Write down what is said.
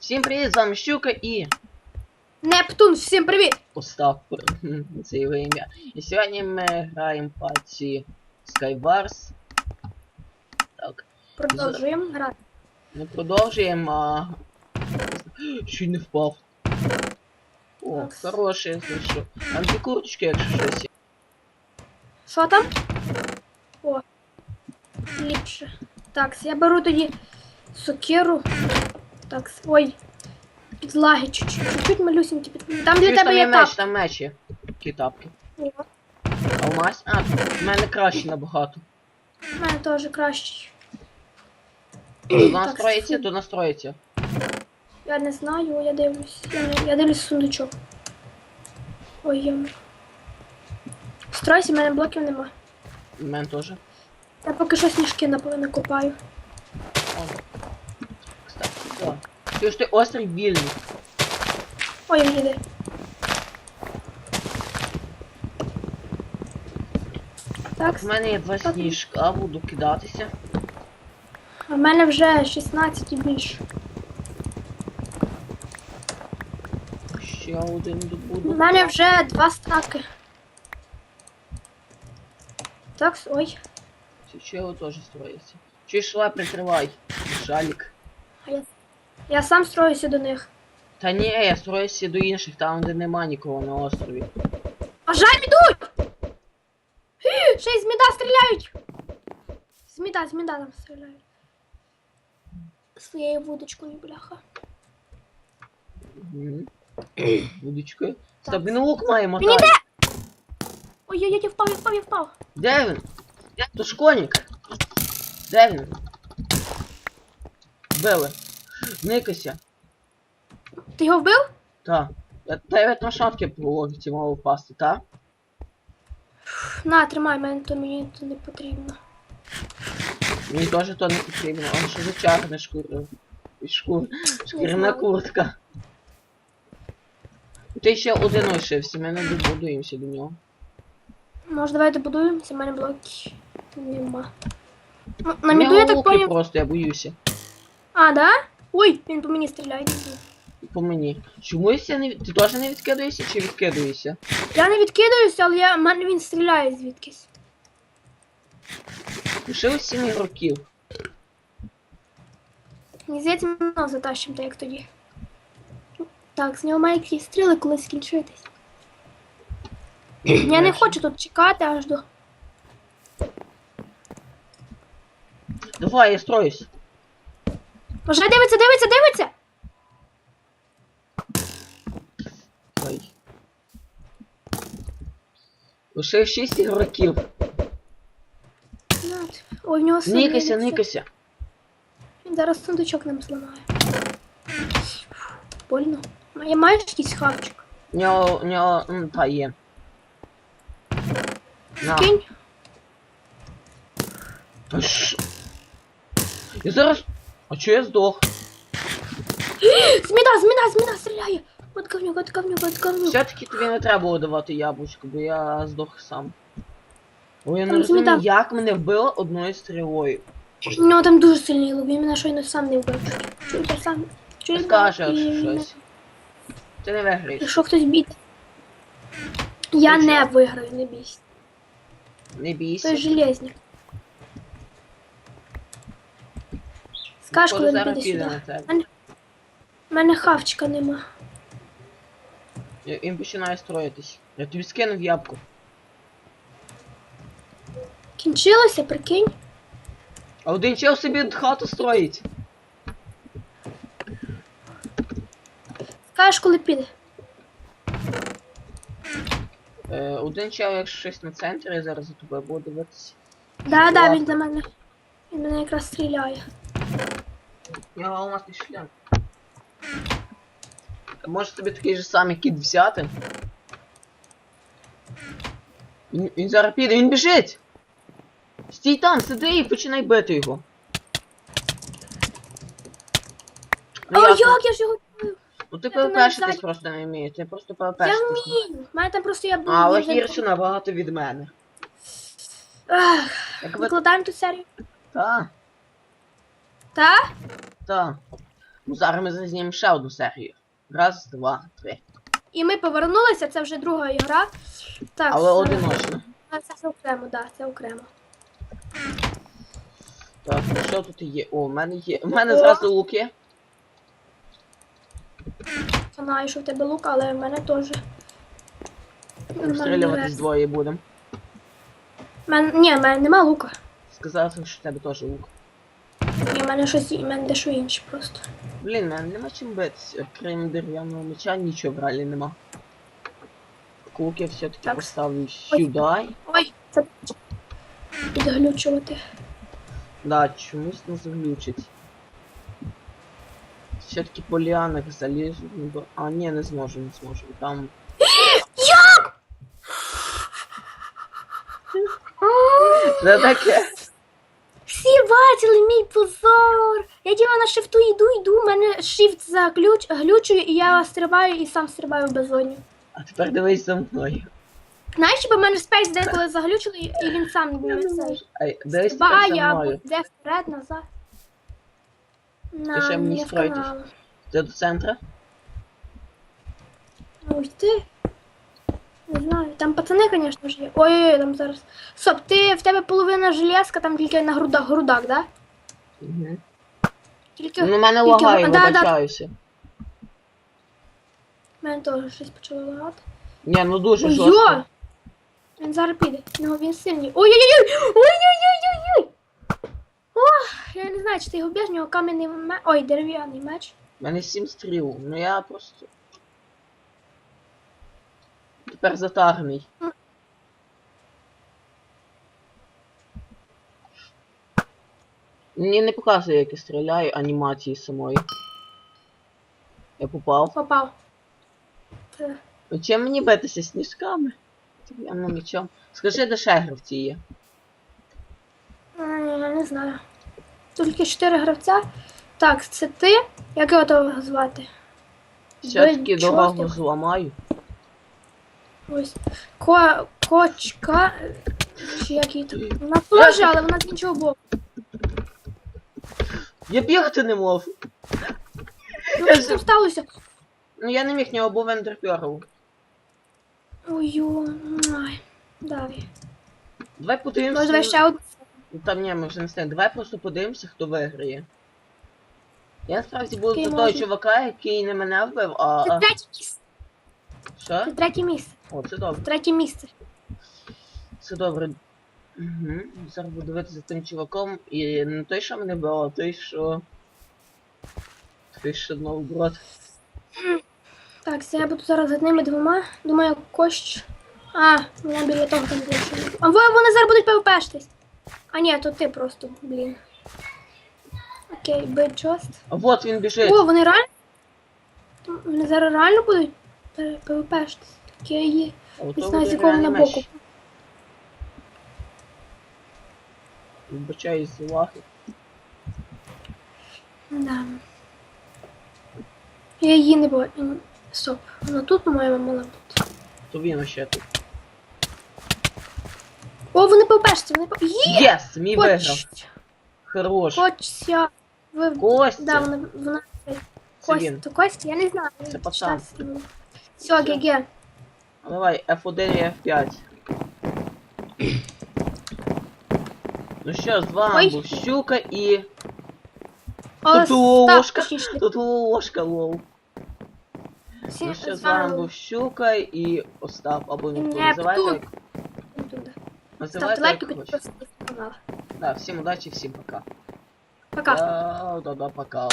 Всім привіт, з вами Щука і Нептун, всім привіт! Остап. Це його ім'я. І сьогодні ми граємо паці Skywars. Так, Продовжуємо грати. ми продовжуємо. А... Чуть не впав. О, хороше, знайшов. Там дві курточки, якщо щось. Що там? О, ліпше. Так, я беру тоді сокиру. Так, ой. Підлаги чуть-чуть. Чуть-чуть малюсенькі під. Там для тебе там є меч, тап. там меч є. Які тапки. О, Алмаз? А, в мене краще набагато. в мене теж. Тут настроїться, тут настроїться. Я не знаю, я дивлюсь. Я, не- я дивлюсь сундучок. Ой, йому. Стройся, в мене блоків нема. В мене теж. Я поки що сніжки нап- накопаю. О. Кстати, да. Чуєш, ти острів вільний. Ой, він їде. Так, В мене є два Так. сніжка, буду кидатися. в мене вже 16 і більше. Ще один добуду. У мене вже два стаки. Так, ой. Ще теж строїться. Чи йшла, прикривай. Шалік. А я, я сам строюся до них. Та ні, я строюся до інших, там де нема нікого на острові. А жаль ідуть! Ще й з міда стріляють! З міда, з міда там стріляють. Своєю вудочкою, бляха. Мгм. Будочкою. Стоп, він лук має іде! Ой-ой-ой, я впав, я впав, я впав. Де він? То школьник. Де він? Били. Никайся. Ти його вбив? Та. Я дев'ять на шапки по логіці мав впасти, та? На, тримай, мене то мені то не потрібно. Мені теж то не потрібно. Он що за чарне шкур... шкур... шкірна куртка. Ти ще один лишився, ми не добудуємося до нього. Може, давай добудуємося, в мене блоки нема. Ну, На міду я так поняв. просто, я боюся. А, да? Ой, він по мені стріляє. По мені. Чомусь я не... від- Ти теж не відкидуєшся чи відкидуєшся? Я не відкидаюся, але я, мене він стріляє звідкись. Лишилось сім ігроків. Мені здається, ми знову затащимо, так як тоді. Так, з нього мають якісь стріли колись скінчитись. Я не хочу тут чекати аж до. Давай, я строюсь. Вже дивиться, дивиться, дивиться! Ой. Лише 6 ігроків. Над. Ой, в нього сили Никайся, є. никайся. Він зараз сундучок нам зламає. Больно. Я маєш якийсь хавчик? У нього, у нього, м, та є. На. Кинь. Та ш- Я зараз... А чо я здох? Зміда, зміда, зміда стріляє! От говнюк, от говнюк, от говнюк. Все-таки тобі не треба було давати яблучко, бо я здох сам. Ой, я не Там розумію, зміда. як мене вбило одною стрілою. У нього там дуже сильний лоб, він мене щойно сам не вбив. Чуєте сам? Чуєте? Скажеш І- щось. Ти не виграєш. Якщо хтось бійте. Я Ти не виграю, не бійся. Не бійся. Той железник. Скаж, коли не піде сюди. У мене хавчика нема. Я- Він починає строїтись. Я тобі скинув ябку. Кінчилося, прикинь. А один чел собі хату строїть. Скажеш, коли піде. Е, один чел, якщо щось на центрі, зараз за тобою буду дивитися. Да, да, він на мене. Він мене якраз стріляє. У нього алмазний шлем. Може тобі такий же самий кіт взяти? Він, він зараз піде, він біжить! Стій там, сиди і починай бити його. Ну, О, ясно. як я ж його вбив? Ну ти Я ПВПшитись ззаді. просто не вмієш, ти просто Я ПВПшитись. вмію. Мене там просто я був. Але я гірше набагато від мене. Ах, Як ви... Викладаємо ту серію. Та, Та? Та. Ну, зараз ми знімемо ще одну серію. Раз, два, три. І ми повернулися, це вже друга ігра. Так, Але зараз- одиночно. Це, це окремо, так, да, це окремо. Так, що тут є? О, в мене є. У мене О. зразу луки. Знаю, що в тебе лук, але в мене теж. Обстрілюватись двоє будемо. Мен... Ні, в мене нема лука. Сказав, що в тебе теж лук. Мене щось, в мене дещо інше просто. Блін, мене нема чим битися. Крім дерев'яного меча, нічого в реалі нема. Лук я все-таки Так. поставлю сюди. Ой, це підглючувати. Да, чомусь не заглючить. Все-таки по ліанах залізу. ну, А, ні, не зможу, не зможу. Там. Як? Це таке. Всі бачили мій позор. Я діла на шифту йду, йду, у мене шифт заглюч, глючує, і я стрибаю і сам стрибаю в безодню. А тепер дивись за мною. Знаєш, бо в мене спейс деколи заглючили, і він сам Я не. Ей, дивись тепер за або мною. де вперед, назад. На, ще мені не строїтесь? Це до центра? Ой, ти. Не знаю, там пацани, звісно ж є. Ой-ой-ой, там зараз. Стоп, ти в тебе половина железка, там тільки на грудах, грудак, да? Угу. Тільки. Ну, мене тільки- лагає, да, да. вибачаюся. В мене теж щось почало лагати. Ні, ну дуже Ой, жорстко. йо! Він зараз піде. Ну, він сильний. Ой-ой-ой! Ой-ой-ой-ой-ой! Ох, я не знаю, чи ти його б'єш, в нього кам'яний меч. Ой, дерев'яний меч. У мене сім стріл, ну я просто. Тепер затарний. Мені не показує, як я стріляю анімації самої. Я попав. Попав. Ну чим мені битися сніжками? Дерев'яним мечом. Скажи, де ще гравці є? Я не знаю. Тільки чотири гравця. Так, це ти. Як його того звати? Все-таки дорогу зламаю. Ось. Ко... Кочка. Чи як її там? Вона теж, але вона з іншого боку. Я бігти не можу. Ну, що там сталося? Ну я не міг нього був ендерпьору. Ой-ой. Ай. Давай. Давай подивимося. Може, давай ще одну. Ну, Там ні, ми вже не встигнемо. Давай просто подивимося, хто виграє. Я насправді буду Окей, того можна. чувака, який не мене вбив, а. Це а- третє місце. Що? Це третє місце. О, це добре. Третє місце. Це добре. Угу. Зараз буду дивитися за тим чуваком. І не той, що мене бив, а той, що. Той, що наоборот. Так, це я буду зараз з одними двома. Думаю, кощ. А, мене біля того там було. А ви- вони зараз будуть ПВПшитись. А ні, то ти просто, блін. Окей, бейджост. А вот він біжить. О, вони реально? Вони зараз реально будуть ПВПшитись. Окей. А Не ото знаю, з якого на боку. Вибачаюсь за лаги. Да. Я її не бачу. Стоп. Вона тут, по-моєму, мала бути. То він ще тут. О, вони ПВПшаться, вони ПВП. Є! Єс! Мій виграв. Хорош. Кочся. Ви... Костя. Да, вона... вона... Це він. то Кость, я не знаю. Це пацан. Все, ГГ. А Давай, F1 і F5. Ну що, з вами Ой. був Щука і... О, Тут ложка. точніше. Тут ложка лол. Всі Ну що, з з вами вами був Щука і Остап, або він Нептун. називайте як... Ставте Називайте лайки, як хочете. підписуйтесь на канал. Да, всім удачі, всім пока. Пока. Да, да, да, пока.